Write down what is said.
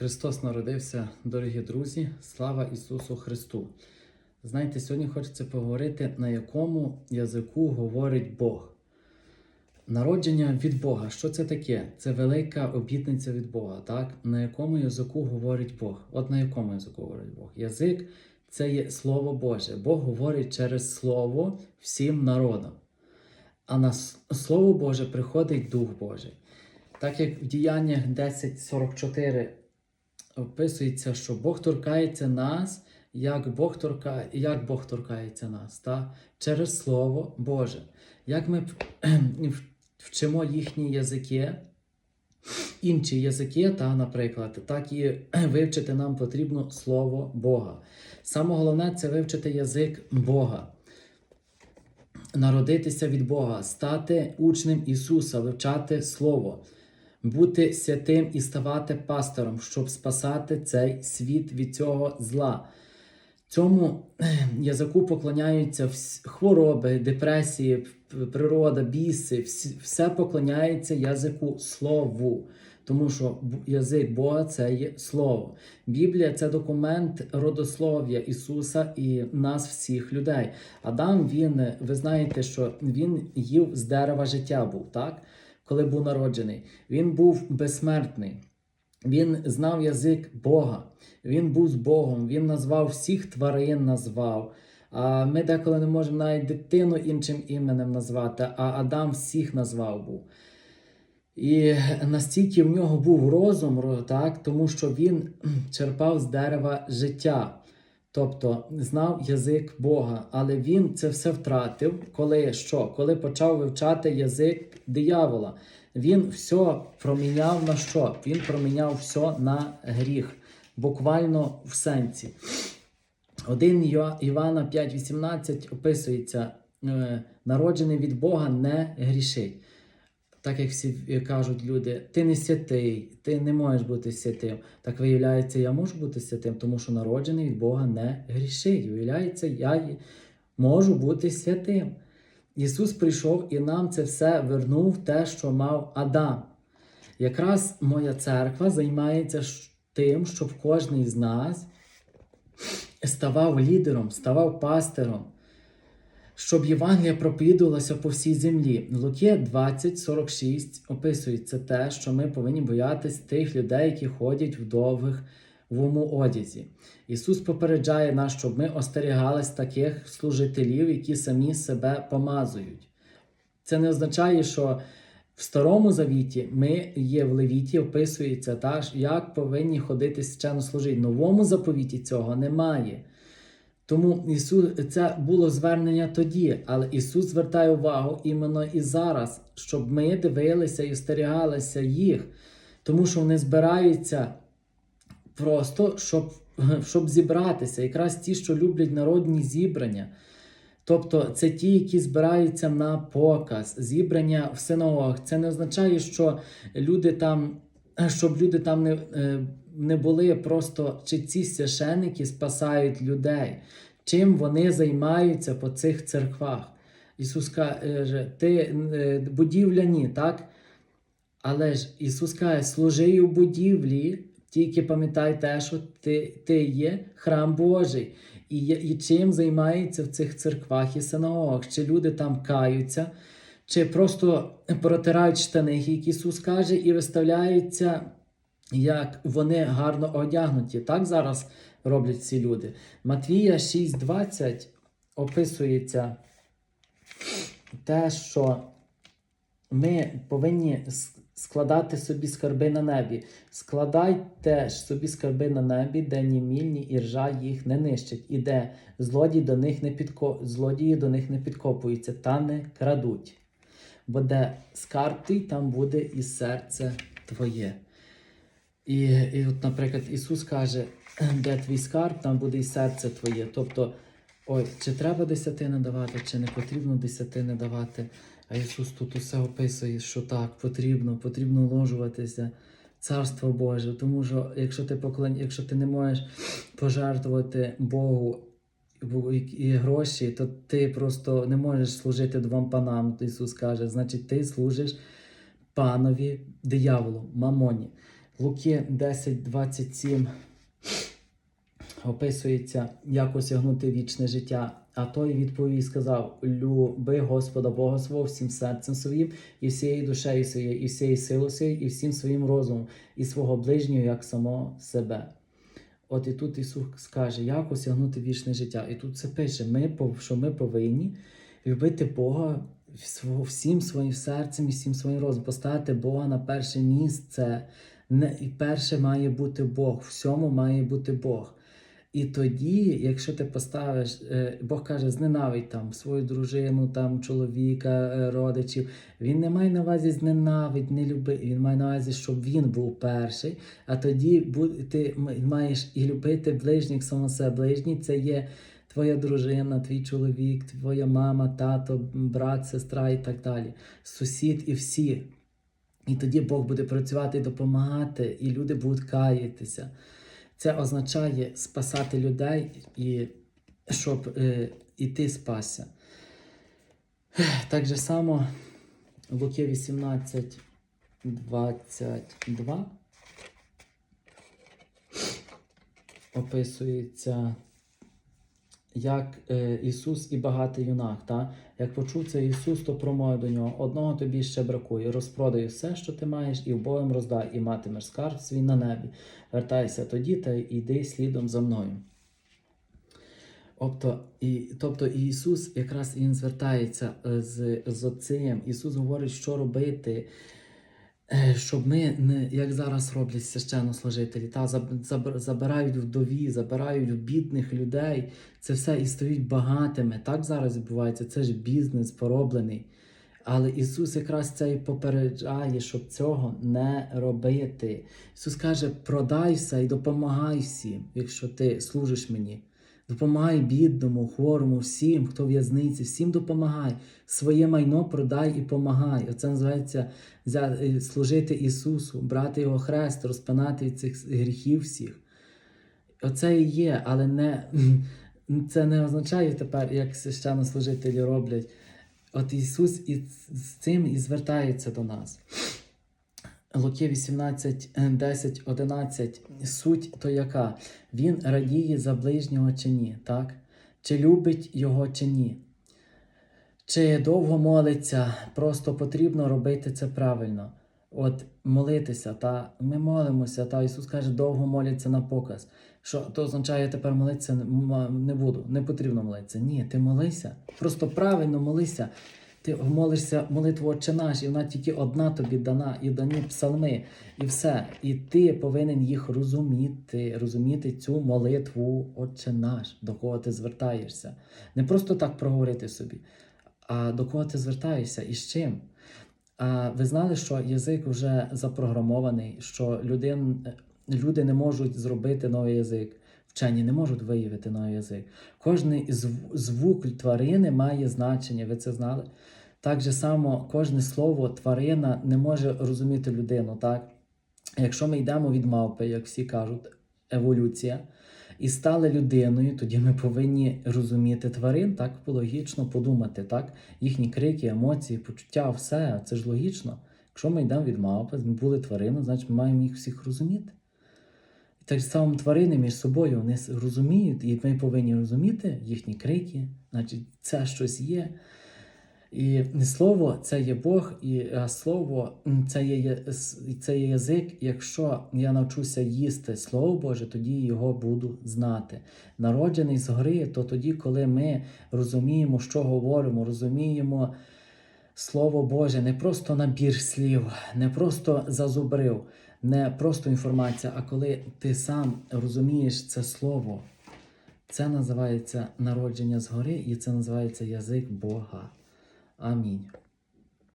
Христос народився, дорогі друзі, слава Ісусу Христу. Знаєте, сьогодні хочеться поговорити, на якому язику говорить Бог. Народження від Бога. Що це таке? Це велика обітниця від Бога. Так? На якому язику говорить Бог? От на якому язику говорить Бог? Язик це є Слово Боже. Бог говорить через Слово всім народам. А на Слово Боже приходить Дух Божий. Так як в діяннях 10.44 описується, що Бог торкається нас, як Бог торкає, як Бог торкається нас, та? через Слово Боже. Як ми вчимо їхні язики, інші язики, та, наприклад, так і вивчити нам потрібно Слово Бога. Саме головне це вивчити язик Бога. Народитися від Бога, стати учнем Ісуса, вивчати Слово, бути святим і ставати пастором, щоб спасати цей світ від цього зла. Цьому язику поклоняються хвороби, депресії, природа, біси, все поклоняється язику слову. Тому що язик Бога це є слово. Біблія це документ родослов'я Ісуса і нас, всіх людей. Адам, він, ви знаєте, що він їв з дерева життя був, так? Коли був народжений. Він був безсмертний. Він знав язик Бога. Він був з Богом, він назвав всіх тварин, назвав. А ми деколи не можемо навіть дитину іншим іменем назвати, а Адам всіх назвав був. І настільки в нього був розум, так, тому що він черпав з дерева життя, тобто знав язик Бога. Але він це все втратив, коли що? Коли почав вивчати язик диявола. Він все проміняв на що? Він проміняв все на гріх, буквально в сенсі. 1 Йо- Івана 5,18 описується: е, народжений від Бога не грішить. Так як всі е, кажуть люди, ти не святий, ти не можеш бути святим. Так виявляється, я можу бути святим, тому що народжений від Бога не грішить. Виявляється, я можу бути святим. Ісус прийшов і нам це все вернув те, що мав Адам. Якраз моя церква займається тим, щоб кожен з нас ставав лідером, ставав пастиром, щоб Євангелія проповідувалася по всій землі. В Луки 20:46 описується те, що ми повинні боятись тих людей, які ходять в довгих вому одязі. Ісус попереджає нас, щоб ми остерігались таких служителів, які самі себе помазують. Це не означає, що в Старому Завіті ми є в Левіті, описується так, як повинні ходити священнослужителі. В новому заповіті цього немає. Тому Ісус, це було звернення тоді, але Ісус звертає увагу іменно і зараз, щоб ми дивилися і остерігалися їх, тому що вони збираються просто, щоб, щоб зібратися. Якраз ті, що люблять народні зібрання. Тобто це ті, які збираються на показ, зібрання в синагогах. Це не означає, що люди там, щоб люди там не, е, не були просто чи ці священики спасають людей, чим вони займаються по цих церквах. Ісус каже, ти е, будівляні, так? Але ж Ісус каже, служи у будівлі, тільки пам'ятай те, що ти, ти є храм Божий. І, і чим займаються в цих церквах і синагогах? Чи люди там каються, чи просто протирають штани, як Ісус каже, і виставляються, як вони гарно одягнуті. Так зараз роблять ці люди. Матвія 6,20 описується те, що ми повинні складати собі скарби на небі. Складайте ж собі скарби на небі, де ні міль, ні іржа їх не нищать, і де злодії до них не підко... злодії до них не підкопуються та не крадуть. Бо де скарб твій, там буде і серце твоє. І, і от, наприклад, Ісус каже, де твій скарб, там буде і серце твоє. Тобто, ой, чи треба десятини давати, чи не потрібно десятини давати. А Ісус тут усе описує, що так, потрібно, потрібно вложуватися Царство Боже. Тому що якщо ти поклон... якщо ти не можеш пожертвувати Богу і гроші, то ти просто не можеш служити двом панам. Ісус каже, значить, ти служиш панові дияволу, мамоні. Луки 10.27 описується, як осягнути вічне життя. А той відповів і сказав: Люби Господа Бога свого всім серцем своїм, і всією душею своєю, і всією силою своєю, і всім своїм розумом, і свого ближнього як самого себе. От і тут Ісус скаже, як осягнути вічне життя. І тут це пише, ми, що ми повинні любити Бога всім своїм серцем і всім своїм розумом, поставити Бога на перше місце. І перше має бути Бог, всьому має бути Бог. І тоді, якщо ти поставиш, е, Бог каже, зненавидь там свою дружину, там чоловіка, е, родичів. Він не має на увазі зненавидь, не люби. Він має на увазі, щоб він був перший. А тоді ти маєш і любити ближніх само себе. Ближній це є твоя дружина, твій чоловік, твоя мама, тато, брат, сестра і так далі. Сусід і всі. І тоді Бог буде працювати і допомагати, і люди будуть каятися. Це означає спасати людей і щоб е, і ти спасся. Так же само Луки 18, 22 описується, як е, Ісус і багатий юнак. Та? Як почув це Ісус, то промовив до нього: одного тобі ще бракує. Розпродай все, що ти маєш, і вбогим роздай, і матимеш скарб свій на небі. Вертайся тоді та йди слідом за мною. Тобто, і, тобто Ісус якраз Він звертається е, з, з цим. Ісус говорить, що робити, щоб ми не як зараз роблять священнослужителі, та заб- заб- забирають вдові, забирають бідних людей. Це все і стають багатими. Так зараз відбувається. Це ж бізнес пороблений. Але Ісус якраз це і попереджає, щоб цього не робити. Ісус каже: продай все і допомагай всім, якщо ти служиш мені. Допомагай бідному, хворому, всім, хто в в'язниці, всім допомагай. Своє майно продай і помагай. Оце називається е, служити Ісусу, брати Його хрест, розпинати від цих гріхів всіх. Оце і є, але не, це не означає тепер, як священнослужителі роблять. От Ісус і з цим і звертається до нас. Луки 18, 10, 11. Суть то яка? Він радіє за ближнього чи ні, так? Чи любить його чи ні? Чи довго молиться, просто потрібно робити це правильно. От молитися, та ми молимося, та Ісус каже, довго моляться на показ. Що то означає, я тепер молитися не- буду, не потрібно молитися. Ні, ти молися, просто правильно молися. Ти молишся молитву Отче наш, і вона тільки одна тобі дана, і дані псалми, і все. І ти повинен їх розуміти, розуміти цю молитву Отче наш, до кого ти звертаєшся. Не просто так проговорити собі, а до кого ти звертаєшся і з чим. А ви знали, що язик вже запрограмований, що людин, люди не можуть зробити новий язик. Вчені не можуть виявити новий язик. Кожний зв- звук тварини має значення, ви це знали? Так же само кожне слово тварина не може розуміти людину. Так? Якщо ми йдемо від мавпи, як всі кажуть, еволюція, і стали людиною, тоді ми повинні розуміти тварин, так логічно подумати, так? Їхні крики, емоції, почуття, все це ж логічно. Якщо ми йдемо від мавпи, ми були твариною, значить ми маємо їх всіх розуміти. І так само тварини між собою вони розуміють, і ми повинні розуміти їхні крики, значить, це щось є. І слово це є Бог, і слово це є, це є язик. Якщо я навчуся їсти Слово Боже, тоді його буду знати. Народжений з гори, то тоді, коли ми розуміємо, що говоримо, розуміємо Слово Боже, не просто набір слів, не просто зазубрив, не просто інформація, а коли ти сам розумієш це слово. Це називається народження згори, і це називається язик Бога. Амінь.